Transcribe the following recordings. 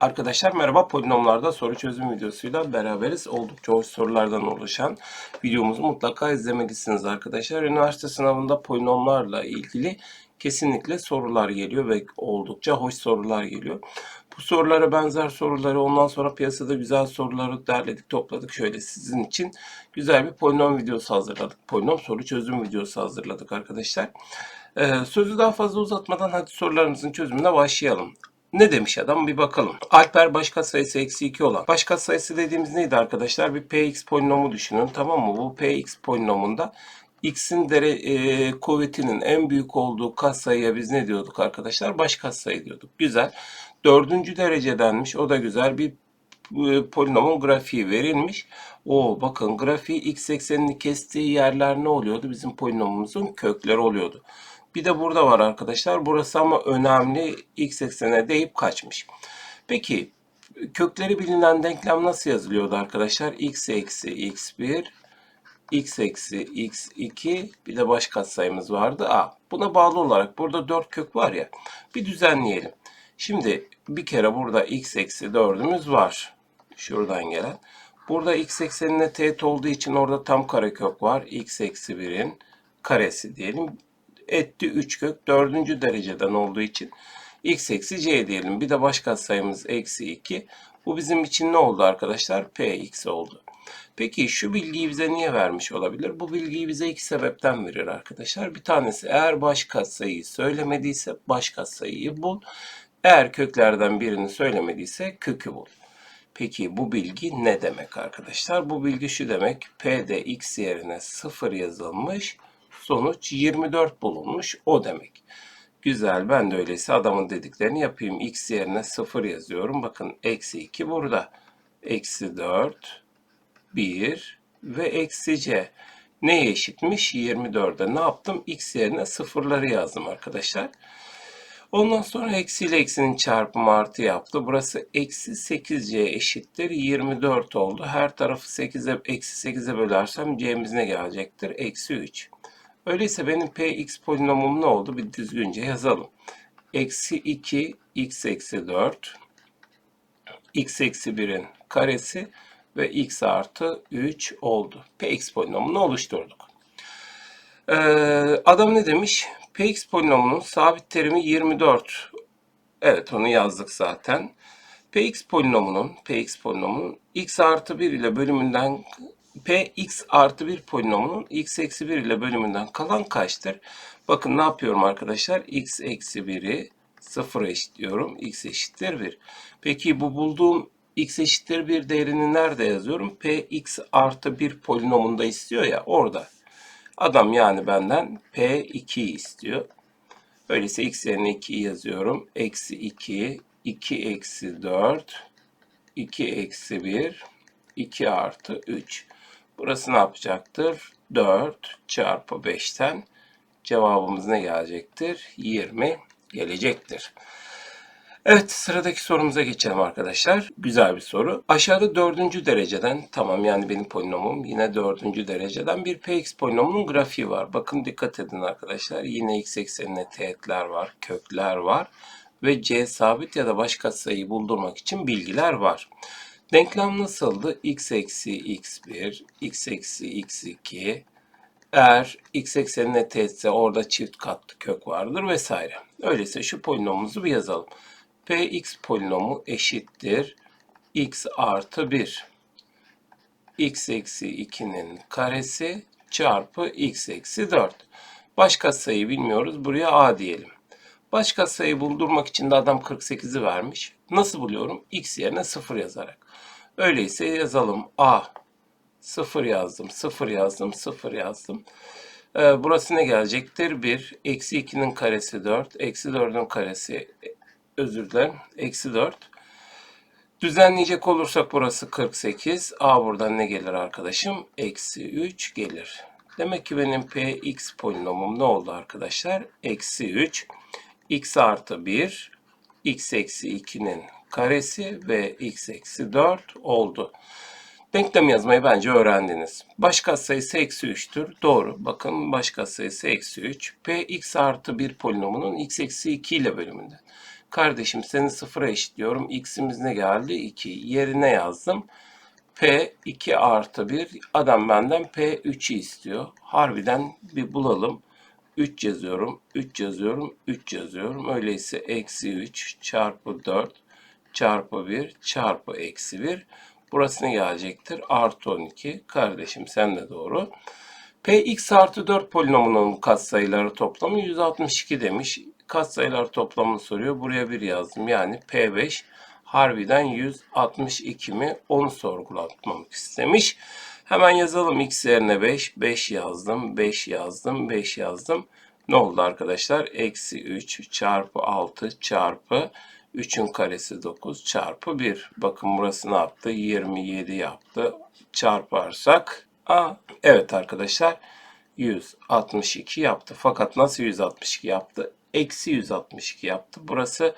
Arkadaşlar merhaba polinomlarda soru çözüm videosuyla beraberiz. Oldukça hoş sorulardan oluşan videomuzu mutlaka izlemelisiniz arkadaşlar. Üniversite sınavında polinomlarla ilgili kesinlikle sorular geliyor ve oldukça hoş sorular geliyor. Bu sorulara benzer soruları ondan sonra piyasada güzel soruları derledik topladık. Şöyle sizin için güzel bir polinom videosu hazırladık. Polinom soru çözüm videosu hazırladık arkadaşlar. Ee, sözü daha fazla uzatmadan hadi sorularımızın çözümüne başlayalım. Ne demiş adam bir bakalım. Alper baş katsayısı eksi 2 olan. Baş katsayısı dediğimiz neydi arkadaşlar? Bir px polinomu düşünün tamam mı? Bu px polinomunda x'in dere, e, kuvvetinin en büyük olduğu katsayıya biz ne diyorduk arkadaşlar? Baş katsayı diyorduk. Güzel. Dördüncü derecedenmiş. O da güzel. Bir e, polinomun grafiği verilmiş. O bakın grafiği x eksenini kestiği yerler ne oluyordu? Bizim polinomumuzun kökleri oluyordu. Bir de burada var arkadaşlar. Burası ama önemli. X eksenine değip kaçmış. Peki kökleri bilinen denklem nasıl yazılıyordu arkadaşlar? x eksi x1 x eksi x2 bir de baş katsayımız vardı. A. Buna bağlı olarak burada 4 kök var ya. Bir düzenleyelim. Şimdi bir kere burada x eksi 4'ümüz var. Şuradan gelen. Burada x eksenine teğet olduğu için orada tam karekök var. x eksi 1'in karesi diyelim etti 3 kök 4. dereceden olduğu için x eksi c diyelim. Bir de baş katsayımız eksi 2. Bu bizim için ne oldu arkadaşlar? px oldu. Peki şu bilgiyi bize niye vermiş olabilir? Bu bilgiyi bize iki sebepten verir arkadaşlar. Bir tanesi eğer baş katsayıyı söylemediyse baş katsayıyı bul. Eğer köklerden birini söylemediyse kökü bul. Peki bu bilgi ne demek arkadaşlar? Bu bilgi şu demek. P'de x yerine 0 yazılmış. Sonuç 24 bulunmuş. O demek. Güzel. Ben de öyleyse adamın dediklerini yapayım. X yerine 0 yazıyorum. Bakın eksi 2 burada. Eksi 4, 1 ve eksi c. Neye eşitmiş? 24'e. Ne yaptım? X yerine sıfırları yazdım arkadaşlar. Ondan sonra eksi ile eksinin çarpımı artı yaptı. Burası eksi 8c eşittir 24 oldu. Her tarafı 8'e eksi 8'e bölersem c'miz ne gelecektir? Eksi 3. Öyleyse benim px polinomum ne oldu? Bir düzgünce yazalım. Eksi 2 x eksi 4 x eksi 1'in karesi ve x artı 3 oldu. px polinomunu oluşturduk. Ee, adam ne demiş? px polinomunun sabit terimi 24. Evet onu yazdık zaten. px polinomunun px polinomunun x artı 1 ile bölümünden px artı 1 polinomunun x eksi 1 ile bölümünden kalan kaçtır? Bakın ne yapıyorum arkadaşlar? x eksi 1'i 0 eşitliyorum. x eşittir 1. Peki bu bulduğum x eşittir 1 değerini nerede yazıyorum? px artı 1 polinomunda istiyor ya orada. Adam yani benden p2 istiyor. Öyleyse x yerine 2'yi yazıyorum. Eksi 2, 2 eksi 4, 2 eksi 1, 2 artı 3. Burası ne yapacaktır? 4 çarpı 5'ten cevabımız ne gelecektir? 20 gelecektir. Evet sıradaki sorumuza geçelim arkadaşlar. Güzel bir soru. Aşağıda dördüncü dereceden tamam yani benim polinomum yine dördüncü dereceden bir px polinomunun grafiği var. Bakın dikkat edin arkadaşlar. Yine x eksenine teğetler var, kökler var ve c sabit ya da baş katsayıyı buldurmak için bilgiler var. Denklem nasıldı? x eksi x1, x eksi x2, eğer x eksenine teğetse orada çift katlı kök vardır vesaire. Öyleyse şu polinomumuzu bir yazalım. px polinomu eşittir x artı 1. x eksi 2'nin karesi çarpı x eksi 4. Baş katsayıyı bilmiyoruz. Buraya a diyelim. Baş katsayıyı buldurmak için de adam 48'i vermiş. Nasıl buluyorum? x yerine 0 yazarak. Öyleyse yazalım. A 0 yazdım, 0 yazdım, 0 yazdım. Ee, burası ne gelecektir? 1. Eksi 2'nin karesi 4. Eksi 4'ün karesi özür dilerim. Eksi 4. Düzenleyecek olursak burası 48. A buradan ne gelir arkadaşım? Eksi 3 gelir. Demek ki benim px polinomum ne oldu arkadaşlar? Eksi 3. x artı 1. x eksi 2'nin karesi ve x eksi 4 oldu. Denklem yazmayı bence öğrendiniz. Baş katsayısı eksi 3'tür. Doğru. Bakın baş katsayısı eksi 3. Px artı 1 polinomunun x eksi 2 ile bölümünde. Kardeşim seni sıfıra eşitliyorum. X'imiz ne geldi? 2. Yerine yazdım. P 2 artı 1. Adam benden P 3'ü istiyor. Harbiden bir bulalım. 3 yazıyorum, 3 yazıyorum, 3 yazıyorum. Öyleyse eksi 3 çarpı 4 çarpı 1 çarpı eksi 1. Burası ne gelecektir? Artı 12. Kardeşim sen de doğru. Px artı 4 polinomunun katsayıları toplamı 162 demiş. Katsayılar toplamını soruyor. Buraya 1 yazdım. Yani P5 harbiden 162 mi? Onu sorgulatmak istemiş. Hemen yazalım x yerine 5. 5 yazdım. 5 yazdım. 5 yazdım. Ne oldu arkadaşlar? Eksi 3 çarpı 6 çarpı 3'ün karesi 9 çarpı 1. Bakın burası ne yaptı? 27 yaptı. Çarparsak A. Evet arkadaşlar 162 yaptı. Fakat nasıl 162 yaptı? Eksi 162 yaptı. Burası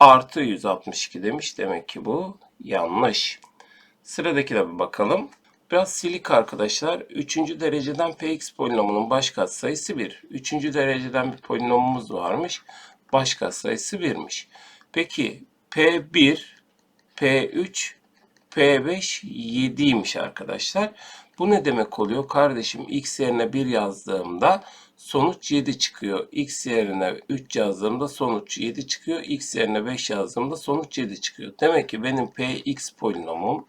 artı 162 demiş. Demek ki bu yanlış. Sıradakine bir bakalım. Biraz silik arkadaşlar. Üçüncü dereceden px polinomunun baş katsayısı 1. Üçüncü dereceden bir polinomumuz varmış. Baş katsayısı 1'miş. Peki P1, P3, P5 7'ymiş arkadaşlar. Bu ne demek oluyor? Kardeşim x yerine 1 yazdığımda sonuç 7 çıkıyor. x yerine 3 yazdığımda sonuç 7 çıkıyor. x yerine 5 yazdığımda sonuç 7 çıkıyor. Demek ki benim px polinomum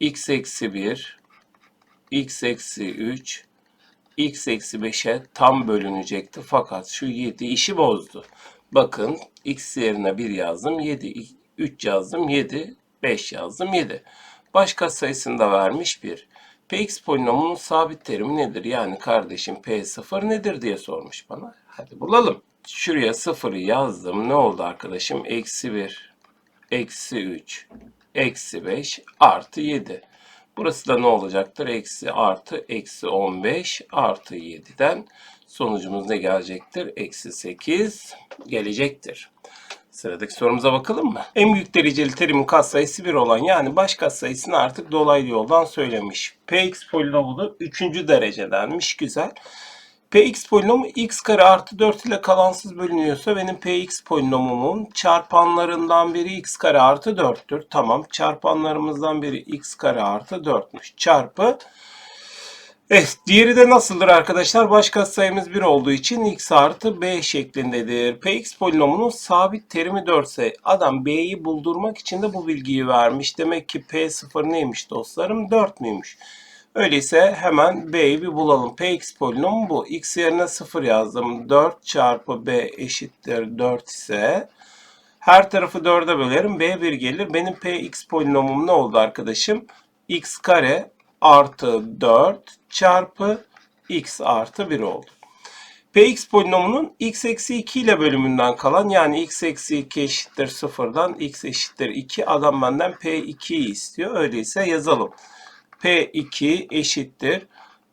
x eksi 1, x eksi 3, x eksi 5'e tam bölünecekti. Fakat şu 7 işi bozdu. Bakın x yerine 1 yazdım 7, 3 yazdım 7, 5 yazdım 7. Başka sayısını da vermiş 1. Px polinomunun sabit terimi nedir? Yani kardeşim P0 nedir diye sormuş bana. Hadi bulalım. Şuraya 0'ı yazdım. Ne oldu arkadaşım? Eksi 1, eksi 3, eksi 5 artı 7. Burası da ne olacaktır? Eksi artı eksi 15 artı 7'den sonucumuz ne gelecektir? Eksi 8 gelecektir. Sıradaki sorumuza bakalım mı? En büyük dereceli terimin katsayısı 1 olan yani baş katsayısını artık dolaylı yoldan söylemiş. Px polinomunu 3. derecedenmiş. Güzel. Px polinomu x kare artı 4 ile kalansız bölünüyorsa benim Px polinomumun çarpanlarından biri x kare artı 4'tür. Tamam çarpanlarımızdan biri x kare artı 4'müş. Çarpı Evet, diğeri de nasıldır arkadaşlar? Baş katsayımız 1 olduğu için x artı b şeklindedir. Px polinomunun sabit terimi 4 ise adam b'yi buldurmak için de bu bilgiyi vermiş. Demek ki p0 neymiş dostlarım? 4 müymüş? Öyleyse hemen b'yi bir bulalım. Px polinomu bu. x yerine 0 yazdım. 4 çarpı b eşittir 4 ise her tarafı 4'e bölerim. b1 gelir. Benim px polinomum ne oldu arkadaşım? x kare artı 4 çarpı x artı 1 oldu. Px polinomunun x eksi 2 ile bölümünden kalan yani x eksi 2 eşittir 0'dan x eşittir 2 adam benden P2'yi istiyor. Öyleyse yazalım. P2 eşittir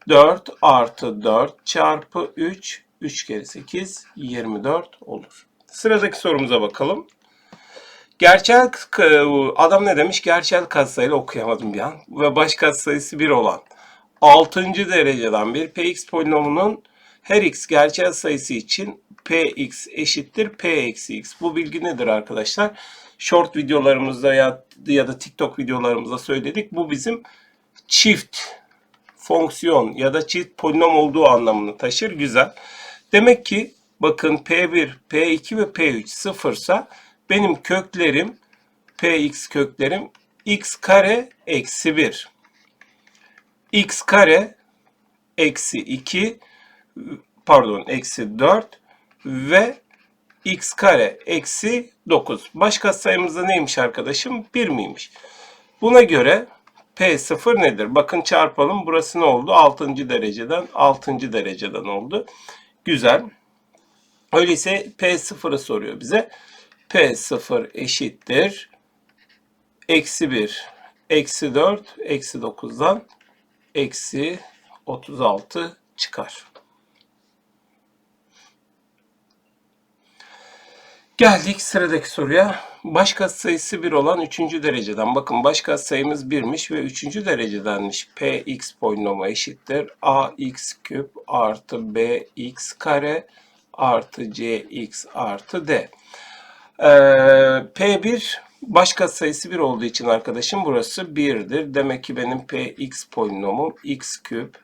4 artı 4 çarpı 3 3 kere 8 24 olur. Sıradaki sorumuza bakalım. Gerçel adam ne demiş? Gerçel katsayıyla okuyamadım bir an. Ve baş katsayısı 1 olan 6. dereceden bir px polinomunun her x gerçel sayısı için px eşittir p eksi x. Bu bilgi nedir arkadaşlar? Short videolarımızda ya, ya da TikTok videolarımızda söyledik. Bu bizim çift fonksiyon ya da çift polinom olduğu anlamını taşır. Güzel. Demek ki bakın P1, P2 ve P3 sıfırsa benim köklerim Px köklerim x kare eksi 1 x kare eksi 2 pardon eksi 4 ve x kare eksi 9. Başka sayımızda neymiş arkadaşım? 1 miymiş? Buna göre P0 nedir? Bakın çarpalım. Burası ne oldu? 6. dereceden 6. dereceden oldu. Güzel. Öyleyse P0'ı soruyor bize. P0 eşittir. Eksi 1, eksi 4, eksi 9'dan eksi 36 çıkar. Geldik sıradaki soruya. Baş sayısı 1 olan 3. dereceden. Bakın baş sayımız 1'miş ve 3. derecedenmiş. Px polinomu eşittir. ax küp artı bx kare artı cx artı d. Ee, P1 baş katsayısı 1 olduğu için arkadaşım burası 1'dir. Demek ki benim Px polinomum x küp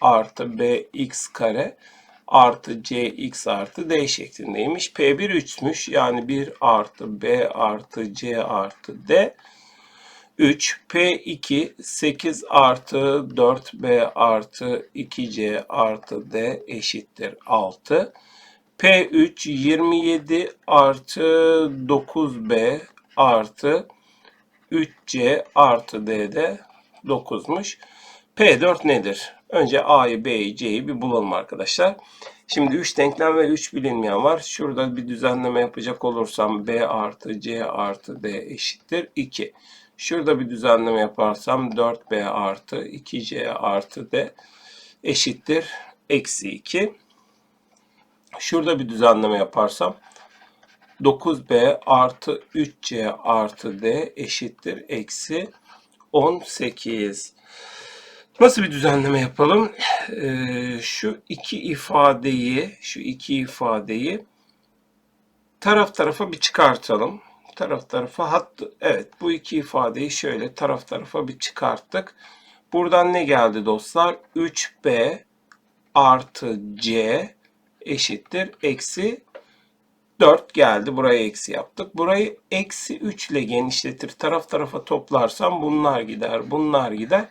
artı bx kare artı cx artı d şeklindeymiş. P1 3'müş. Yani 1 artı b artı c artı d 3. P2 8 artı 4b artı 2c artı d eşittir 6. P3 27 artı 9b artı 3c artı d de 9'muş. P4 nedir? Önce A'yı, B'yi, C'yi bir bulalım arkadaşlar. Şimdi 3 denklem ve 3 bilinmeyen var. Şurada bir düzenleme yapacak olursam B artı C artı D eşittir 2. Şurada bir düzenleme yaparsam 4B artı 2C artı D eşittir eksi 2. Şurada bir düzenleme yaparsam 9B artı 3C artı D eşittir eksi 18. Nasıl bir düzenleme yapalım? Ee, şu iki ifadeyi, şu iki ifadeyi taraf tarafa bir çıkartalım. Taraf tarafa hatta evet bu iki ifadeyi şöyle taraf tarafa bir çıkarttık. Buradan ne geldi dostlar? 3b artı c eşittir eksi 4 geldi. Buraya eksi yaptık. Burayı eksi 3 ile genişletir. Taraf tarafa toplarsam bunlar gider. Bunlar gider.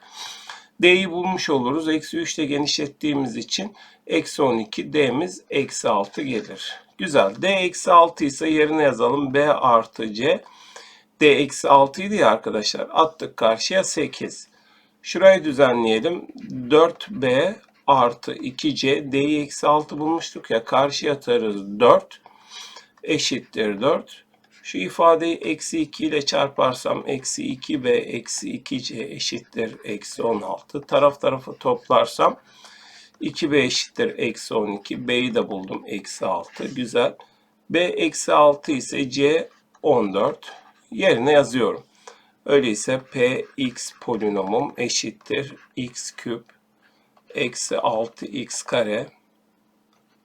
D'yi bulmuş oluruz. Eksi 3 ile genişlettiğimiz için eksi 12 D'miz eksi 6 gelir. Güzel. D eksi 6 ise yerine yazalım. B artı C. D eksi 6 idi ya arkadaşlar. Attık karşıya 8. Şurayı düzenleyelim. 4B artı 2C. D'yi eksi 6 bulmuştuk ya. Karşıya atarız 4. Eşittir 4. Şu ifadeyi eksi 2 ile çarparsam eksi 2b eksi 2c eşittir eksi 16. Taraf tarafa toplarsam 2b eşittir eksi 12. b'yi de buldum eksi 6. Güzel. b eksi 6 ise c 14. Yerine yazıyorum. Öyleyse px polinomum eşittir x küp eksi 6x kare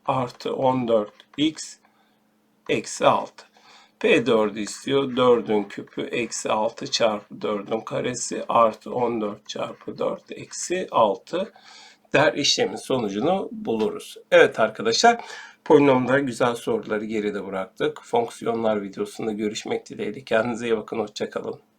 artı 14x eksi 6. P4'ü istiyor. 4'ün küpü eksi 6 çarpı 4'ün karesi artı 14 çarpı 4 eksi 6 der işlemin sonucunu buluruz. Evet arkadaşlar polinomda güzel soruları geride bıraktık. Fonksiyonlar videosunda görüşmek dileğiyle. Kendinize iyi bakın. Hoşçakalın.